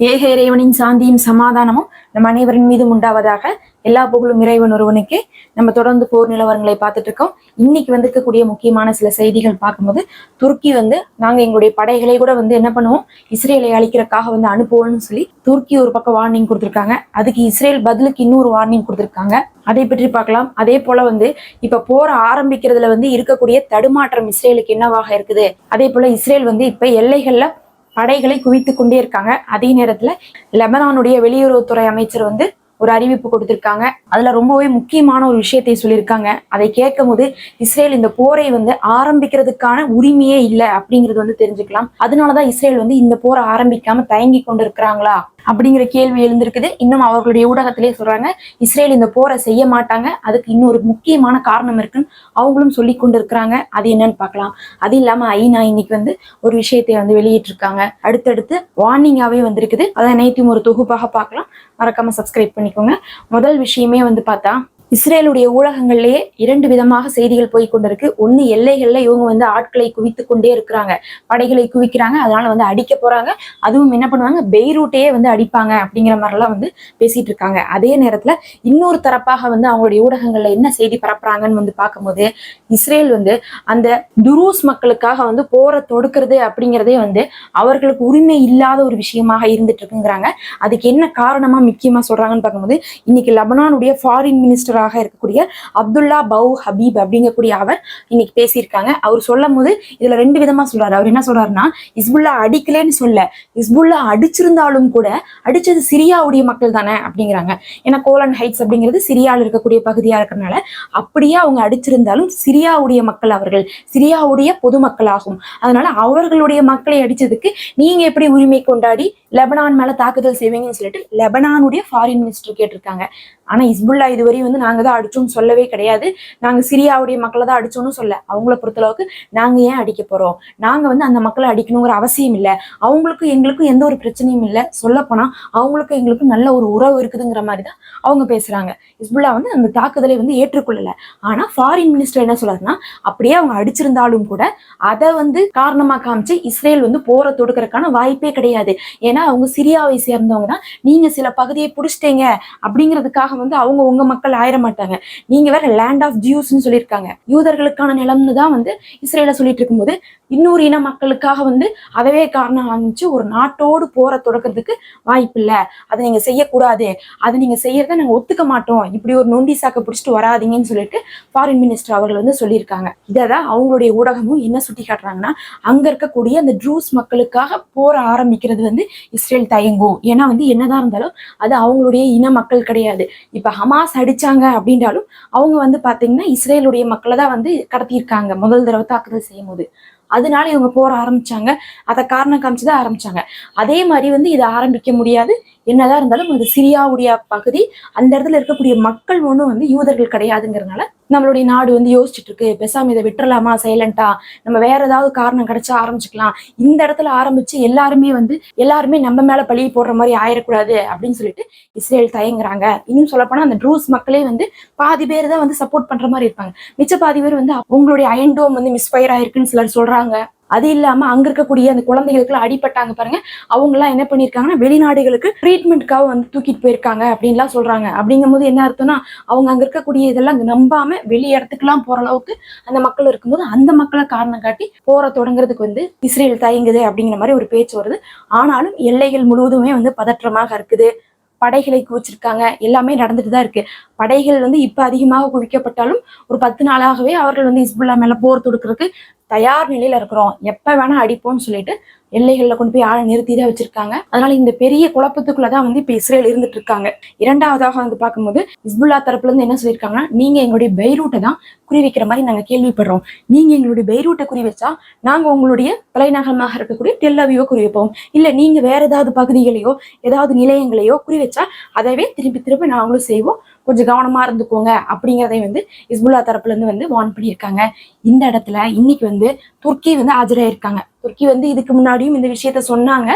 ஏக இறைவனின் சாந்தியும் சமாதானமும் நம் அனைவரின் மீதும் உண்டாவதாக எல்லா புகழும் இறைவன் ஒருவனுக்கு. நம்ம தொடர்ந்து போர் நிலவரங்களை பார்த்துட்டு இருக்கோம். இன்னைக்கு வந்திருக்கக்கூடிய முக்கியமான சில செய்திகள் பார்க்கும்போது துருக்கி வந்து நாங்க எங்களுடைய படைகளை கூட வந்து என்ன பண்ணுவோம்? இஸ்ரேலை அழிக்கிறக்காக வந்து அனுப்புவோம்னு சொல்லி துருக்கி ஒரு பக்கம் வார்னிங் கொடுத்துருக்காங்க. அதுக்கு இஸ்ரேல் பதிலுக்கு இன்னொரு வார்னிங் கொடுத்துருக்காங்க. அதை பற்றி பார்க்கலாம். அதே போல வந்து இப்ப போர் ஆரம்பிக்கிறதுல வந்து இருக்கக்கூடிய தடுமாற்றம் இஸ்ரேலுக்கு என்னவாக இருக்குது? அதே போல இஸ்ரேல் வந்து இப்ப எல்லைகள்ல படைகளை குவித்து கொண்டே இருக்காங்க. அதே நேரத்துல லெபனானுடைய வெளியுறவுத்துறை அமைச்சர் வந்து ஒரு அறிவிப்பு கொடுத்திருக்காங்க. அதுல ரொம்பவே முக்கியமான ஒரு விஷயத்தை சொல்லியிருக்காங்க. அதை கேட்கும் போது இஸ்ரேல் இந்த போரை வந்து ஆரம்பிக்கிறதுக்கான உரிமையே இல்லை அப்படிங்கிறது வந்து தெரிஞ்சுக்கலாம். அதனாலதான் இஸ்ரேல் வந்து இந்த போரை ஆரம்பிக்காம தயங்கி கொண்டு இருக்கிறாங்களா அப்படிங்கிற கேள்வி எழுந்திருக்குது. இன்னும் அவர்களுடைய ஊடகத்திலே சொல்றாங்க இஸ்ரேல் இந்த போரை செய்ய மாட்டாங்க. அதுக்கு இன்னொரு முக்கியமான காரணம் இருக்குன்னு அவங்களும் சொல்லி கொண்டு இருக்கிறாங்க அது என்னன்னு பார்க்கலாம். அது இல்லாம ஐநா இன்னைக்கு வந்து ஒரு விஷயத்தை வந்து வெளியிட்டிருக்காங்க. அடுத்தடுத்து வார்னிங்காவே வந்திருக்குது. அதை அனைத்தையும் ஒரு தொகுப்பாக பார்க்கலாம். மறக்காம சப்ஸ்கிரைப் பண்ணிக்கோங்க. முதல் விஷயமே வந்து பார்த்தா இஸ்ரேலுடைய ஊடகங்கள்லயே இரண்டு விதமாக செய்திகள் போய் கொண்டிருக்கு. ஒன்னு எல்லைகள்ல இவங்க வந்து ஆட்களை குவித்து கொண்டே இருக்கிறாங்க. படைகளை குவிக்கிறாங்க. அதனால வந்து அடிக்க போறாங்க. அதுவும் என்ன பண்ணுவாங்க? பெய்ரூட்டையே வந்து அடிப்பாங்க அப்படிங்கிற மாதிரிலாம் வந்து பேசிட்டு இருக்காங்க. அதே நேரத்துல இன்னொரு தரப்பாக வந்து அவங்களுடைய ஊடகங்கள்ல என்ன செய்தி பரப்புறாங்கன்னு வந்து பார்க்கும்போது இஸ்ரேல் வந்து அந்த துரூஸ் மக்களுக்காக வந்து போரை தொடுக்கிறது அப்படிங்கிறதே வந்து அவர்களுக்கு உரிமை இல்லாத ஒரு விஷயமாக இருந்துட்டு இருக்குங்கிறாங்க. அதுக்கு என்ன காரணமா முக்கியமா சொல்றாங்கன்னு பார்க்கும்போது இன்னைக்கு லெபனானுடைய ஃபாரின் மினிஸ்டர் மினிஸ்டராக இருக்கக்கூடிய அப்துல்லா பவு ஹபீப் அப்படிங்கக்கூடிய அவர் இன்னைக்கு பேசியிருக்காங்க. அவர் சொல்லும் போது இதுல ரெண்டு விதமா சொல்றாரு. அவர் என்ன சொல்றாருன்னா இஸ்புல்லா அடிக்கலைன்னு சொல்ல. இஸ்புல்லா அடிச்சிருந்தாலும் கூட அடிச்சது சிரியாவுடைய மக்கள் தானே அப்படிங்கிறாங்க. ஏன்னா கோலன் ஹைட்ஸ் அப்படிங்கிறது சிரியாவில் இருக்கக்கூடிய பகுதியா இருக்கிறனால அப்படியே அவங்க அடிச்சிருந்தாலும் சிரியாவுடைய மக்கள் அவர்கள் சிரியாவுடைய பொதுமக்களாகும். அதனால அவர்களுடைய மக்களை அடிச்சதுக்கு நீங்க எப்படி உரிமை கொண்டாடி லெபனான் மேல தாக்குதல் செய்வீங்கன்னு சொல்லிட்டு லெபனானுடைய ஃபாரின் மினிஸ்டர் கேட்டிருக்காங்க. ஆனால் இஸ்புல்லா இதுவரையும் வந்து நாங்கள் தான் அடித்தோம்னு சொல்லவே கிடையாது. நாங்கள் சிரியாவுடைய மக்களை தான் அடித்தோம்னு சொல்ல. அவங்கள பொறுத்தளவுக்கு நாங்கள் ஏன் அடிக்க போகிறோம் நாங்கள் வந்து அந்த மக்களை அடிக்கணுங்கிற அவசியம் இல்லை. அவங்களுக்கும் எங்களுக்கும் எந்த ஒரு பிரச்சனையும் இல்லை. சொல்லப்போனால் அவங்களுக்கும் எங்களுக்கும் நல்ல ஒரு உறவு இருக்குதுங்கிற மாதிரி தான் அவங்க பேசுகிறாங்க இஸ்புல்லா வந்து அந்த தாக்குதலை வந்து ஏற்றுக்கொள்ளல. ஆனால் ஃபாரின் மினிஸ்டர் என்ன சொல்றாருன்னா அப்படியே அவங்க அடிச்சிருந்தாலும் கூட அதை வந்து காரணமாக காமிச்சு இஸ்ரேல் வந்து போரை தொடுக்கறதுக்கான வாய்ப்பே கிடையாது. ஏன்னா அவங்க சிரியாவை சேர்ந்தவங்க தான். நீங்க சில பகுதியை பிடிச்சிட்டீங்க அப்படிங்கிறதுக்காக வந்து அவங்க உங்க மக்கள் ஆயிட மாட்டாங்க. நீங்க வேற லேண்ட் ஆஃப் ஜியூஸ்னு சொல்லியிருக்காங்க. யூதர்களுக்கான நிலம்னு தான் வந்து இஸ்ரேல சொல்லிட்டு இருக்கும்போது இன்னொரு இன மக்களுக்காக வந்து அதவே காரணம் ஆரம்பிச்சு ஒரு நாட்டோடு போற தொடக்கிறதுக்கு வாய்ப்பு இல்லை. அதை நீங்க செய்யக்கூடாது. அதை நீங்க செய்யறத நாங்க ஒத்துக்க மாட்டோம். இப்படி ஒரு நொண்டி சாக்க பிடிச்சிட்டு வராதீங்கன்னு சொல்லிட்டு ஃபாரின் மினிஸ்டர் அவர்கள் வந்து சொல்லியிருக்காங்க. இதை தான் அவங்களுடைய ஊடகமும் என்ன சுட்டி காட்டுறாங்கன்னா அங்க இருக்கக்கூடிய அந்த ட்ரூஸ் மக்களுக்காக போற ஆரம்பிக்கிறது வந்து இஸ்ரேல் தயங்கும். ஏன்னா வந்து என்னதான் இருந்தாலும் அது அவங்களுடைய இன மக்கள் கிடையாது. இப்போ ஹமாஸ் அடித்தாங்க அப்படின்றாலும் அவங்க வந்து பார்த்தீங்கன்னா இஸ்ரேலுடைய மக்களை தான் வந்து கடத்தியிருக்காங்க. முதல் தடவை தாக்குதல் செய்யும் போது அதனால இவங்க போற ஆரம்பிச்சாங்க. அதை காரணம் காமிச்சுதான் ஆரம்பிச்சாங்க. அதே மாதிரி வந்து இதை ஆரம்பிக்க முடியாது. என்னதான் இருந்தாலும் அது சிரியாவுடைய பகுதி அந்த இடத்துல இருக்கக்கூடிய மக்கள் ஒன்றும் வந்து யூதர்கள் கிடையாதுங்கிறதுனால நம்மளுடைய நாடு வந்து யோசிச்சுட்டு இருக்கு பேசாம இதை விட்டுறலாமா? சைலண்டா நம்ம வேற ஏதாவது காரணம் கிடைச்சா ஆரம்பிச்சுக்கலாம். இந்த இடத்துல ஆரம்பிச்சு எல்லாருமே வந்து எல்லாருமே நம்ம மேல பழி போடுற மாதிரி ஆயிடக்கூடாது அப்படின்னு சொல்லிட்டு இஸ்ரேல் தயங்குறாங்க. இன்னும் சொல்லப்போனா அந்த ட்ரூஸ் மக்களே வந்து பாதி பேர் தான் வந்து சப்போர்ட் பண்ற மாதிரி இருப்பாங்க. மிச்ச பாதி பேர் வந்து உங்களுடைய அயன்டோம் வந்து மிஸ்ஃபயர் ஆயிருக்குன்னு சிலர் சொல்றாங்க. அது இல்லாம அங்க இருக்கக்கூடிய அந்த குழந்தைகளுக்குலாம் அடிபட்டாங்க பாருங்க. அவங்க எல்லாம் என்ன பண்ணிருக்காங்கன்னா வெளிநாடுகளுக்கு ட்ரீட்மெண்ட்காக வந்து தூக்கிட்டு போயிருக்காங்க அப்படின்லாம் சொல்றாங்க. அப்படிங்கும் போது என்ன அர்த்தம்னா அவங்க அங்க இருக்கக்கூடிய இதெல்லாம் அங்க நம்பாம வெளி இடத்துக்குலாம் போற அளவுக்கு அந்த மக்கள் இருக்கும்போது அந்த மக்களை காரணம் காட்டி போற தொடங்குறதுக்கு வந்து இஸ்ரேல் தயங்குது அப்படிங்கிற மாதிரி ஒரு பேச்சு வருது. ஆனாலும் எல்லைகள் முழுவதுமே வந்து பதற்றமாக இருக்குது. படைகளை குவிச்சிருக்காங்க. எல்லாமே நடந்துட்டு தான் இருக்கு. படைகள் வந்து இப்ப அதிகமாக குவிக்கப்பட்டாலும் ஒரு பத்து நாளாகவே அவர்கள் வந்து இஸ்புல்லா மேல போர் தொடுக்கிறதுக்கு தயார் நிலையில இருக்கிறோம். எப்ப வேணா அடிப்போம்னு சொல்லிட்டு எல்லைகளில் கொண்டு போய் ஆழ நிறுத்தி தான் வச்சிருக்காங்க. அதனால இந்த பெரிய குழப்பத்துக்குள்ளதான் வந்து இப்போ இஸ்ரேல் இருந்துட்டு இருக்காங்க இரண்டாவதாக வந்து பார்க்கும்போது இஸ்புல்லா தரப்புல இருந்து என்ன சொல்லியிருக்காங்கன்னா நீங்க எங்களுடைய பெய்ரூட்டை தான் குறி வைக்கிற மாதிரி நாங்கள் கேள்விப்படுறோம். நீங்க எங்களுடைய பெய்ரூட்டை குறி வச்சா நாங்கள் உங்களுடைய தலைநகரமாக இருக்கக்கூடிய டெல்லவியோ குறி வைப்போம் இல்லை நீங்க வேற ஏதாவது பகுதிகளையோ ஏதாவது நிலையங்களையோ குறி வச்சா அதவே திருப்பி திருப்பி நாங்களும் செய்வோம். கொஞ்சம் கவனமா இருந்துக்கோங்க அப்படிங்கிறதை வந்து இஸ்புல்லா தரப்புல இருந்து வந்து வார்ன் பண்ணியிருக்காங்க. இந்த இடத்துல இன்னைக்கு வந்து துர்க்கி வந்து ஆஜராயிருக்காங்க. துர்க்கி வந்து இதுக்கு முன்னாடியும் இந்த விஷயத்த சொன்னாங்க.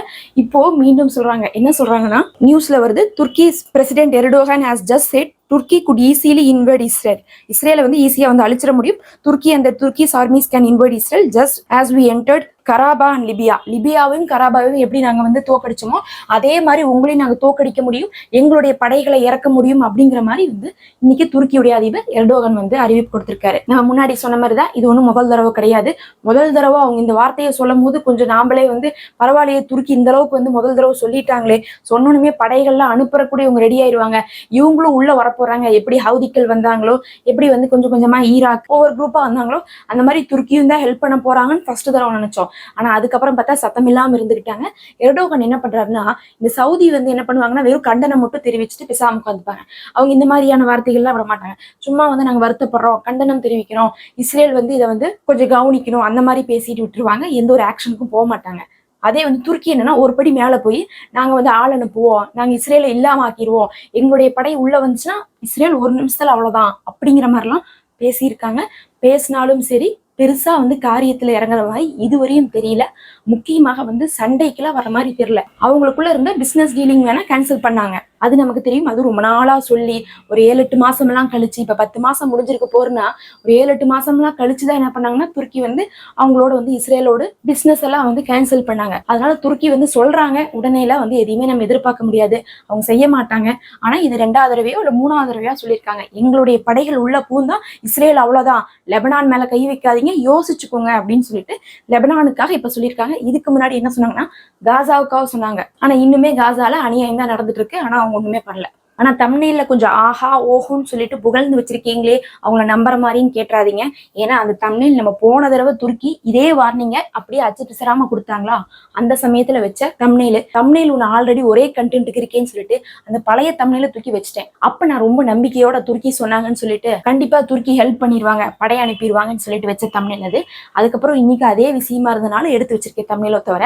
இப்போ மீண்டும் சொல்றாங்க. என்ன சொல்றாங்கன்னா நியூஸ்ல வருது Turkey president Erdogan has just said Turkey could easily invade Israel இஸ்ரேலை வந்து ஈஸியா வந்து அழிச்சிட முடியும். துர்க்கி அந்த Turkish armies can invade Israel just as we entered Karabakh and Libya. லிபியாவையும் கராபாவையும் எப்படி நாங்க வந்து தோக்கடிச்சோமோ அதே மாதிரி உங்களையும் நாங்க தோக்கடிக்க முடியும் எங்களுடைய படைகளை இறக்க முடியும் அப்படிங்கிற மாதிரி வந்து இன்னைக்கு துருக்கியுடைய அதிபர் எர்டோகன் வந்து அறிவிப்பு கொடுத்திருக்காரு. நான் முன்னாடி சொன்ன மாதிரி தான் இது ஒன்றும் முதல் தடவை கிடையாது. முதல் தடவை அவங்க இந்த வார்த்தையை சொல்லும் போது கொஞ்சம் நாமளே வந்து பரவாயில்லையே துருக்கி இந்த அளவுக்கு வந்து முதல் தடவை சொல்லிட்டாங்களே சொன்னோன்னுமே படைகள்லாம் அனுப்புறக்கூடிய இவங்க ரெடி ஆயிடுவாங்க இவங்களும் உள்ள வரப்போறாங்க. எப்படி ஹவுதிக்கள் வந்தாங்களோ எப்படி வந்து கொஞ்சம் கொஞ்சமா ஈராக் ஒவ்வொரு குரூப்பா வந்தாங்களோ அந்த மாதிரி துருக்கியும் தான் ஹெல்ப் பண்ண போறாங்கன்னு ஃபர்ஸ்ட் தடவை நினைச்சோம். ஆனா அதுக்கப்புறம் பார்த்தா சத்தம் இல்லாமல் இருந்துக்கிட்டாங்க எர்டோகன் என்ன பண்றாருன்னா இந்த சவுதி வந்து என்ன பண்ணுவாங்கன்னா வெறும் கண்டனம் மட்டும் தெரிவிச்சுட்டு பிசாம உட்காந்துப்பாங்க அவங்க இந்த மாதிரியான வார்த்தைகள்லாம் விட மாட்டாங்க. சும்மா வந்து நாங்க வருத்தப்படுறோம் கண்டனம் தெரிவிக்கிறோம் இஸ்ரேல் வந்து இதை வந்து கொஞ்சம் கவனிக்கணும் அந்த மாதிரி பேசிட்டு விட்டுருவாங்க. எந்த ஒரு ஆக்ஷனுக்கும் போக மாட்டாங்க. அதே வந்து துருக்கி என்னன்னா ஒரு படி மேல போய் நாங்க வந்து ஆள் அனுப்புவோம் நாங்க இஸ்ரேலை இல்லாம ஆக்கிடுவோம் எங்களுடைய படை உள்ள வந்துச்சுன்னா இஸ்ரேல் ஒரு நிமிஷத்துல அவ்வளவுதான் அப்படிங்கிற மாதிரிலாம் பேசியிருக்காங்க. பேசினாலும் சரி பெருசா வந்து காரியத்துல இறங்குற மாதிரி இதுவரையும் தெரியல. முக்கியமாக வந்து சண்டைக்கெல்லாம் வர மாதிரி தெரியல. அவங்களுக்குள்ள இருந்த பிசினஸ் டீலிங் வேணா கேன்சல் பண்ணாங்க. அது நமக்கு தெரியும். அது ரொம்ப நாளா சொல்லி ஒரு ஏழு எட்டு மாசம் எல்லாம் கழிச்சு இப்ப பத்து மாசம் முடிஞ்சிருக்க போறேன்னா ஒரு ஏழு எட்டு மாசம் எல்லாம் கழிச்சுதான் என்ன பண்ணாங்கன்னா துருக்கி வந்து அவங்களோட வந்து இஸ்ரேலோட பிசினஸ் எல்லாம் வந்து கேன்சல் பண்ணாங்க. அதனால துருக்கி வந்து சொல்றாங்க உடனே வந்து எதையுமே நம்ம எதிர்பார்க்க முடியாது. அவங்க செய்ய மாட்டாங்க. ஆனா இது ரெண்டாவது தடவையோ இல்ல மூணாவது தடவையோ சொல்லியிருக்காங்க. எங்களுடைய படைகள் உள்ள பூந்தா இஸ்ரேல் அவ்வளவுதான். லெபனான் மேல கை வைக்காதீங்க யோசிச்சுக்கோங்க அப்படின்னு சொல்லிட்டு லெபனானுக்காக இப்ப சொல்லியிருக்காங்க. இதுக்கு முன்னாடி என்ன சொன்னாங்கன்னா காசாவுக்காக சொன்னாங்க. ஆனா இன்னுமே காசால அநியாயம் தான் நடந்துட்டு இருக்கு. ஆனா அவங்க ஒண்ணுமே பண்ணல. ஆனா தமிழ்நீர்ல கொஞ்சம் ஆஹா ஓஹோன்னு சொல்லிட்டு புகழ்ந்து வச்சிருக்கீங்களே அவங்கள நம்புற மாதிரின்னு கேட்டுறாதீங்க. ஏன்னா அந்த தமிழ் நம்ம போன தடவை துருக்கி இதே வார்னிங்க அப்படியே அச்சு பிசராம கொடுத்தாங்களா? அந்த சமயத்துல வச்ச தமிழ் தமிழ் ஒன்று ஆல்ரெடி ஒரே கண்டென்ட்டுக்கு இருக்கேன்னு சொல்லிட்டு அந்த பழைய தமிழ்ல தூக்கி வச்சுட்டேன். அப்ப நான் ரொம்ப நம்பிக்கையோட துருக்கி சொன்னாங்கன்னு சொல்லிட்டு கண்டிப்பா துருக்கி ஹெல்ப் பண்ணிடுவாங்க படை அனுப்பிடுவாங்கன்னு சொல்லிட்டு வச்ச தமிழ் அது. அதுக்கப்புறம் இன்னைக்கு அதே விஷயமா இருந்தனால எடுத்து வச்சிருக்கேன் தமிழை தவிர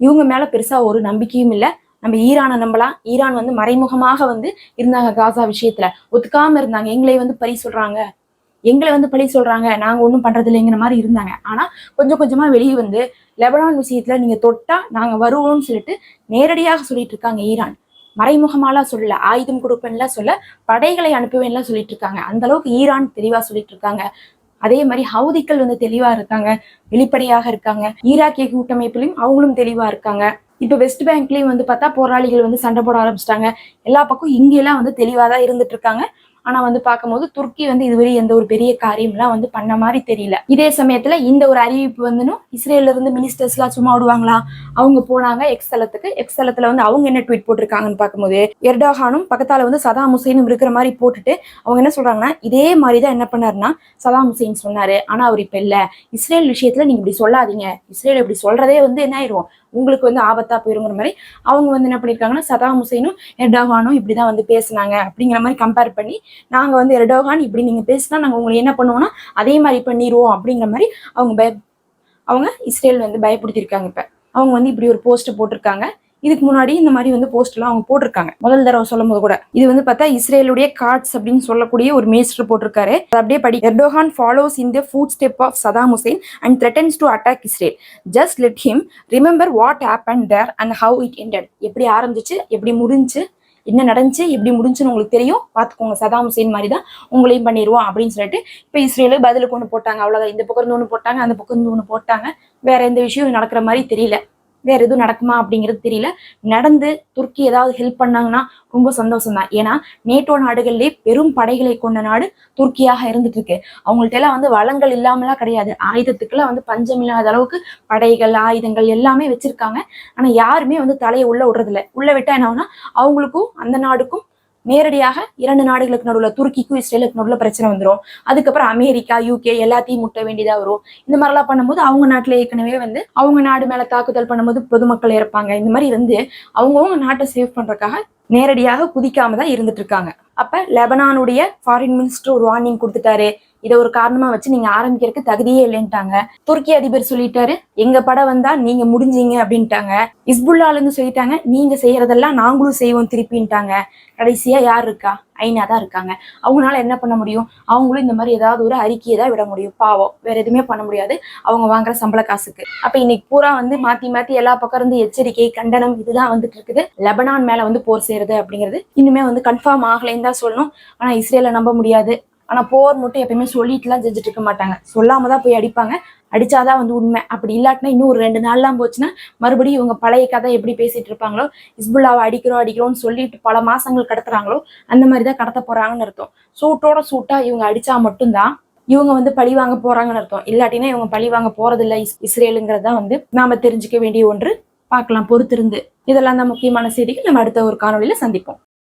இவங்க மேல பெருசா ஒரு நம்பிக்கையும் இல்லை. நம்ம ஈரானை நம்பலாம். ஈரான் வந்து மறைமுகமாக வந்து இருந்தாங்க காசா விஷயத்துல. ஒத்துக்காம இருந்தாங்க. எங்களை வந்து பழி சொல்றாங்க. எங்களை வந்து பழி சொல்றாங்க. நாங்க ஒன்றும் பண்றது இல்லைங்கிற மாதிரி இருந்தாங்க. ஆனா கொஞ்சம் கொஞ்சமா வெளியே வந்து லெபனான் விஷயத்துல நீங்க தொட்டா நாங்க வருவோம்னு சொல்லிட்டு நேரடியாக சொல்லிட்டு இருக்காங்க ஈரான். மறைமுகமாலாம் சொல்லல. ஆயுதம் கொடுப்பேன்லாம் சொல்ல படைகளை அனுப்புவேன்லாம் சொல்லிட்டு இருக்காங்க. அந்த அளவுக்கு ஈரான் தெளிவா சொல்லிட்டு இருக்காங்க. அதே மாதிரி ஹவுதிக்கள் வந்து தெளிவா இருக்காங்க. வெளிப்படையாக இருக்காங்க. ஈராக்கிய கூட்டமைப்புலையும் அவங்களும் தெளிவா இருக்காங்க. இப்போ வெஸ்ட் பேங்க்லயும் வந்து பார்த்தா போராளிகள் வந்து சண்டை போட ஆரம்பிச்சிட்டாங்க. எல்லா பக்கம் இங்கெல்லாம் வந்து தெளிவாக தான் இருந்துட்டு இருக்காங்க. ஆனா வந்து பார்க்கும்போது துருக்கி வந்து இதுவரை எந்த ஒரு பெரிய காரியம்லாம் வந்து பண்ண மாதிரி தெரியல. இதே சமயத்துல இந்த ஒரு அறிவிப்பு வந்துனும் இஸ்ரேல்ல இருந்து மினிஸ்டர்ஸ் எல்லாம் சும்மா விடுவாங்களா அவங்க போனாங்க எக்ஸ் தளத்துக்கு. எக்ஸ் தளத்துல வந்து அவங்க என்ன ட்வீட் போட்டிருக்காங்கன்னு பார்க்கும்போது எர்டோஹானும் பக்கத்தால வந்து சதாம் ஹுசைனும் இருக்கிற மாதிரி போட்டுட்டு அவங்க என்ன சொல்றாங்கன்னா இதே மாதிரி தான் என்ன பண்ணாருன்னா சதாம் ஹுசைன் சொன்னாரு. ஆனா அவர் இப்ப இல்ல. இஸ்ரேல் விஷயத்துல நீங்க இப்படி சொல்லாதீங்க. இஸ்ரேல் இப்படி சொல்றதே வந்து என்ன ஆயிரும்? உங்களுக்கு வந்து ஆபத்தா போயிருங்கிற மாதிரி அவங்க வந்து என்ன பண்ணிருக்காங்கன்னா சதாம் ஹுசைனும் எர்டோகானும் இப்படிதான் வந்து பேசுனாங்க அப்படிங்கிற மாதிரி கம்பேர் பண்ணி நாங்க வந்து எர்டோகான் இப்படி நீங்க பேசினா நாங்க உங்களை என்ன பண்ணுவோம்னா அதே மாதிரி பண்ணிடுவோம் அப்படிங்கிற மாதிரி அவங்க பய அவங்க இஸ்ரேல் வந்து பயப்படுத்தியிருக்காங்க இப்ப. அவங்க வந்து இப்படி ஒரு போஸ்ட் போட்டிருக்காங்க. இதுக்கு முன்னாடி இந்த மாதிரி வந்து போஸ்ட் எல்லாம் அவங்க போட்டிருக்காங்க. முதல் தடவை சொல்லும் போது கூட. இது வந்து பார்த்தா இஸ்ரேலுடைய கார்ட்ஸ் அப்படின்னு சொல்லக்கூடிய ஒரு மேஸ்டர் போட்டிருக்காரு. அப்படியே படி Erdogan follows in the foot step of Saddam Hussein and threatens to attack Israel just let him remember what happen there and how it ended. எப்படி ஆரம்பிச்சு எப்படி முடிஞ்சு என்ன நடந்துச்சு எப்படி முடிஞ்சுன்னு உங்களுக்கு தெரியும். பார்த்துக்கோங்க சதாம் ஹுசேன் மாதிரி தான் உங்களையும் பண்ணிடுவோம் அப்படின்னு சொல்லிட்டு இப்போ இஸ்ரேலு பதிலுக்கு ஒன்று போட்டாங்க அவ்வளோதான் இந்த பக்கம் இருந்து ஒன்று போட்டாங்க அந்த பக்கம் இருந்து ஒன்று போட்டாங்க. வேற எந்த விஷயம் நடக்கிற மாதிரி தெரியல. வேற எதுவும் நடக்குமா அப்படிங்கிறது தெரியல. நடந்து துருக்கி ஏதாவது ஹெல்ப் பண்ணாங்கன்னா ரொம்ப சந்தோஷம் தான் ஏன்னா நேட்டோ நாடுகள்லேயே பெரும் படைகளை கொண்ட நாடு துருக்கியாக இருந்துட்டு இருக்கு அவங்கள்ட்ட எல்லாம் வந்து வளங்கள் இல்லாமலாம் கிடையாது. ஆயுதத்துக்குலாம் வந்து பஞ்சம் இல்லாத அளவுக்கு படைகள் ஆயுதங்கள் எல்லாமே வச்சிருக்காங்க. ஆனா யாருமே வந்து தலையை உள்ள விடுறதில்ல. உள்ள விட்டா என்ன ஆகும்னா அவங்களுக்கும் அந்த நாடுக்கும் நேரடியாக இரண்டு நாடுகளுக்கு நடுவில் துருக்கிக்கும் இஸ்ரேலுக்கு நடுவில் பிரச்சனை வந்துடும் அதுக்கப்புறம் அமெரிக்கா யூகே எல்லாத்தையும் முட்ட வேண்டியதாக வரும். இந்த மாதிரிலாம் பண்ணும்போது அவங்க நாட்டில் ஏற்கனவே வந்து அவங்க நாடு மேல தாக்குதல் பண்ணும்போது பொதுமக்கள் இறப்பாங்க. இந்த மாதிரி வந்து அவங்கவுங்க நாட்டை சேவ் பண்றதுக்காக நேரடியாக குதிக்காம தான் இருந்துட்டு இருக்காங்க. அப்ப லெபனானுடைய ஃபாரின் மினிஸ்டர் ஒரு வார்னிங் கொடுத்துட்டாரு. இதை ஒரு காரணமா வச்சு நீங்க ஆரம்பிக்கிறதுக்கு தகுதியே இல்லைன்ட்டாங்க. துருக்கி அதிபர் சொல்லிட்டாரு எங்க படம் வந்தா நீங்க முடிஞ்சீங்க அப்படின்ட்டாங்க. இஸ்புல்லால இருந்து சொல்லிட்டாங்க நீங்க செய்யறதெல்லாம் நாங்களும் செய்வோம் திருப்பின்ட்டாங்க. கடைசியா யார் இருக்கா? ஐநா தான் இருக்காங்க. அவங்களால என்ன பண்ண முடியும்? அவங்களும் இந்த மாதிரி ஏதாவது ஒரு அறிக்கையை தான் விட முடியும். பாவம். வேற எதுவுமே பண்ண முடியாது. அவங்க வாங்குற சம்பள காசுக்கு. அப்ப இன்னைக்கு பூரா வந்து மாத்தி மாத்தி எல்லா பக்கம் இருந்து எச்சரிக்கை கண்டனம் இதுதான் வந்துட்டு இருக்குது. லெபனான் மேல வந்து போர் செய்யறது அப்படிங்கிறது இன்னுமே வந்து கன்ஃபார்ம் ஆகலைன்னு தான் சொல்லணும். ஆனா இஸ்ரேலை நம்ப முடியாது. ஆனா போர் மட்டும் எப்பயுமே சொல்லிட்டுலாம் செஞ்சுட்டு இருக்க மாட்டாங்க. சொல்லாம தான் போய் அடிப்பாங்க. அடிச்சாதான் வந்து உண்மை. அப்படி இல்லாட்டினா இன்னும் ஒரு ரெண்டு நாள்லாம் போச்சுன்னா மறுபடியும் இவங்க பழைய கதை எப்படி பேசிட்டு இருப்பாங்களோ இஸ்புல்லாவை அடிக்கிறோம் அடிக்கிறோம்னு சொல்லிட்டு பல மாசங்கள் கடத்துறாங்களோ அந்த மாதிரி தான் கடத்த போறாங்கன்னு அர்த்தம். சூட்டோட சூட்டா இவங்க அடிச்சா மட்டும்தான் இவங்க வந்து பழி வாங்க போறாங்கன்னு அர்த்தம். இல்லாட்டினா இவங்க பழி வாங்க போறதில்ல. இஸ் இஸ்ரேலுங்கிறது வந்து நாம தெரிஞ்சுக்க வேண்டிய ஒன்று. பார்க்கலாம். பொறுத்திருந்து. இதெல்லாம் தான் முக்கியமான செய்திகள். நம்ம அடுத்த ஒரு காணொலியில் சந்திப்போம்.